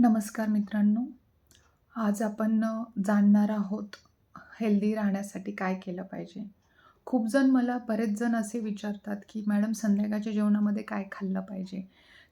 नमस्कार मित्रांनो. आज आपण जाणणार आहोत हेल्दी राहण्यासाठी काय केलं पाहिजे. खूप जण मला बरेच जण असे विचारतात की मॅडम संध्याकाळच्या जेवणामध्ये काय खाल्लं पाहिजे?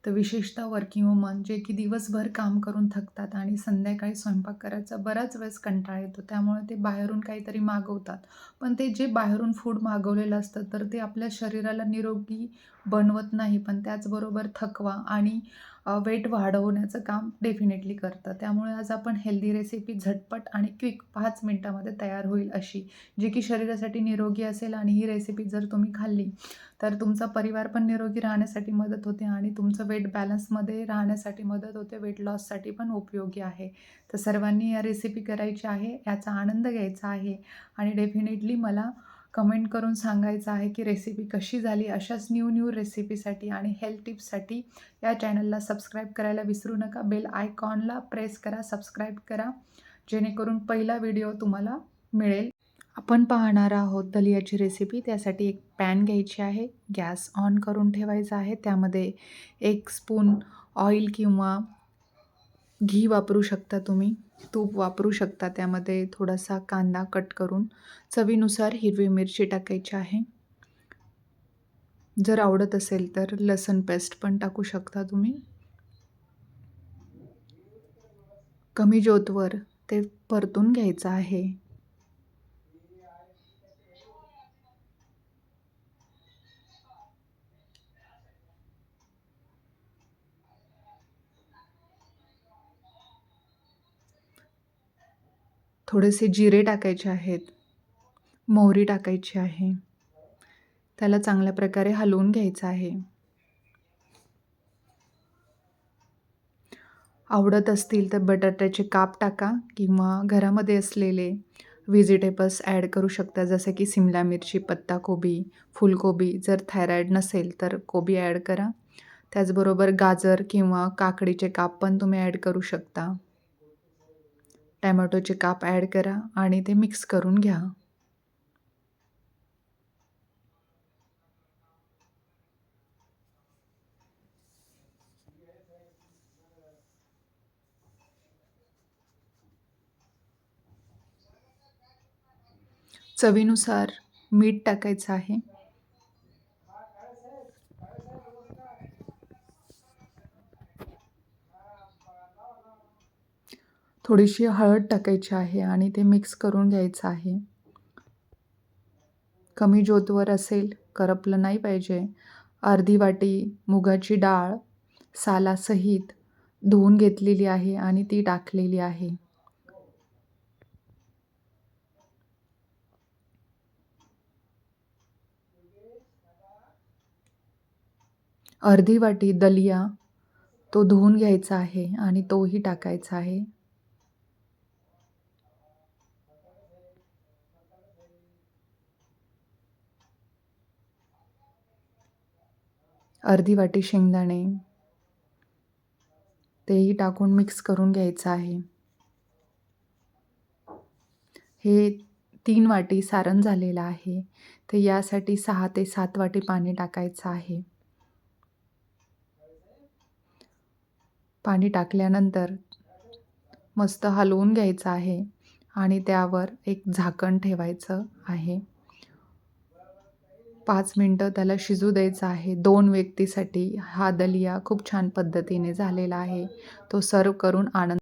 तर विशेषतः वर्किंग वुमन जे की दिवसभर काम करून थकतात आणि संध्याकाळी स्वयंपाक करायचा बराच वेळेस कंटाळा येतो. त्यामुळे ते बाहेरून काहीतरी मागवतात. पण ते जे बाहेरून फूड मागवलेलं असतं तर ते आपल्या शरीराला निरोगी बनवत नाही. पण त्याचबरोबर थकवा आणि वेट वाढवण्याचं काम डेफिनेटली करतं. त्यामुळे आज आपण हेल्दी रेसिपी झटपट आणि क्विक पाच मिनटामध्ये तयार होईल अशी जी की शरीरासाठी निरोगी असेल आणि ही रेसिपी जर तुम्ही खाल्ली तर तुमचा परिवार पण निरोगी राहण्यासाठी मदत होते आणि तुमचं वेट बॅलन्समध्ये राहण्यासाठी मदत होते वेट लॉससाठी पण उपयोगी आहे. तर सर्वांनी या रेसिपी करायची आहे याचा आनंद घ्यायचा आहे आणि डेफिनेटली मला कमेंट करून सांगायचं आहे की रेसिपी कशी झाली अशाच न्यू न्यू रेसिपीसाठी आणि हेल्थ टिप्ससाठी या चॅनलला सबस्क्राईब करायला विसरू नका. बेल आयकॉनला प्रेस करा सबस्क्राईब करा जेणेकरून पहिला व्हिडिओ तुम्हाला मिळेल. आपण पाहणार आहोत दलियाची रेसिपी त्यासाठी एक पॅन घ्यायची आहे. गॅस ऑन करून ठेवायचा आहे. त्यामध्ये एक स्पून ऑइल किंवा घी वापरू शकता तुम्ही तूप वापरू शकता त्यामध्ये थोडासा कांदा कट करून. चवीनुसार हिरवी मिरची टाकायची आहे. जर आवडत असेल तर लसण पेस्ट पण टाकू शकता तुम्ही. कमी ज्योतवर ते परतून घ्यायचं आहे. थोडेसे जिरे टाकायचे आहेत. मोहरी टाकायची आहे. त्याला चांगल्या प्रकारे हलवून घ्यायचं आहे. आवडत असतील तर बटाट्याचे काप टाका किंवा घरामध्ये असलेले व्हेजिटेबल्स ॲड करू शकता. जसे की सिमला मिरची पत्ताकोबी फुलकोबी. जर थायरॉईड नसेल तर कोबी ॲड करा. त्याचबरोबर गाजर किंवा काकडीचे काप पण तुम्ही ॲड करू शकता. टॅमॅटोचे काप ॲड करा आणि ते मिक्स करून घ्या. चवीनुसार मीठ टाकायचं आहे. थोडीशी हळद टाकायची आहे आणि ते मिक्स करून घ्यायचं आहे. कमी ज्योतवर असेल करपलं नाही पाहिजे. अर्धी वाटी मुगाची डाळ सालासहित धुवून घेतलेली आहे आणि ती टाकलेली आहे. अर्धी वाटी दलिया तो धुवून घ्यायचा आहे आणि तोही टाकायचा आहे. अर्धी वाटी शेंगदाणे. तेही टाकून मिक्स करून घ्यायचं आहे. हे तीन वाटी सारण झालेलं आहे. तर यासाठी सहा ते सात वाटी पाणी टाकायचं आहे. पाणी टाकल्यानंतर मस्त हलवून घ्यायचं आहे आणि त्यावर एक झाकण ठेवायचं आहे. पाच मिनटं त्याला शिजू द्यायचं आहे. दोन व्यक्तीसाठी हा दलिया खूप छान पद्धतीने झालेला आहे. तो सर्व करून आनंद